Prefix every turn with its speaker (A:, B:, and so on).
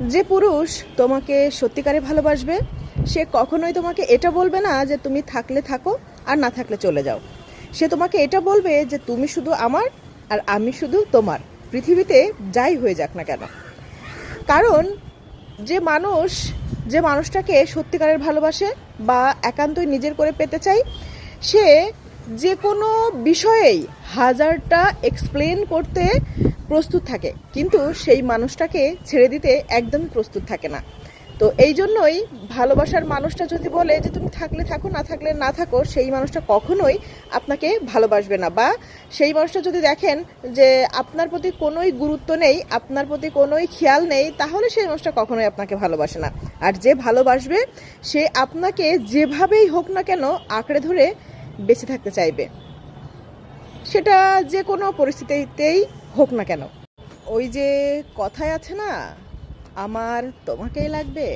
A: যে পুরুষ তোমাকে সত্যিকারে ভালোবাসবে, সে কখনোই তোমাকে এটা বলবে না যে তুমি থাকলে থাকো আর না থাকলে চলে যাও। সে তোমাকে এটা বলবে যে তুমি শুধু আমার আর আমি শুধু তোমার। পৃথিবীতে যাই হয়ে যাক না কেন। কারণ যে মানুষ, যে মানুষটাকে সত্যিকারের ভালোবাসে বা একান্তই নিজের করে পেতে চাই, সে যে কোনো বিষয়েই হাজারটা এক্সপ্লেন করতে প্রস্তুত থাকে, কিন্তু সেই মানুষটাকে ছেড়ে দিতে একদমই প্রস্তুত থাকে না। তো এই জন্যই ভালোবাসার মানুষটা যদি বলে যে তুমি থাকলে থাকো, না থাকলে না থাকো, সেই মানুষটা কখনোই আপনাকে ভালোবাসবে না। বা সেই মানুষটা যদি দেখেন যে আপনার প্রতি কোনোই গুরুত্ব নেই, আপনার প্রতি কোনোই খেয়াল নেই, তাহলে সেই মানুষটা কখনোই আপনাকে ভালোবাসে না। আর যে ভালোবাসবে, সে আপনাকে যেভাবেই হোক না কেন আঁকড়ে ধরে বেঁচে থাকতে চাইবে। সেটা যে কোনো পরিস্থিতিতেই হোক না কেন। ওই যে কথায় আছে না আমার তোমাকেই লাগবে।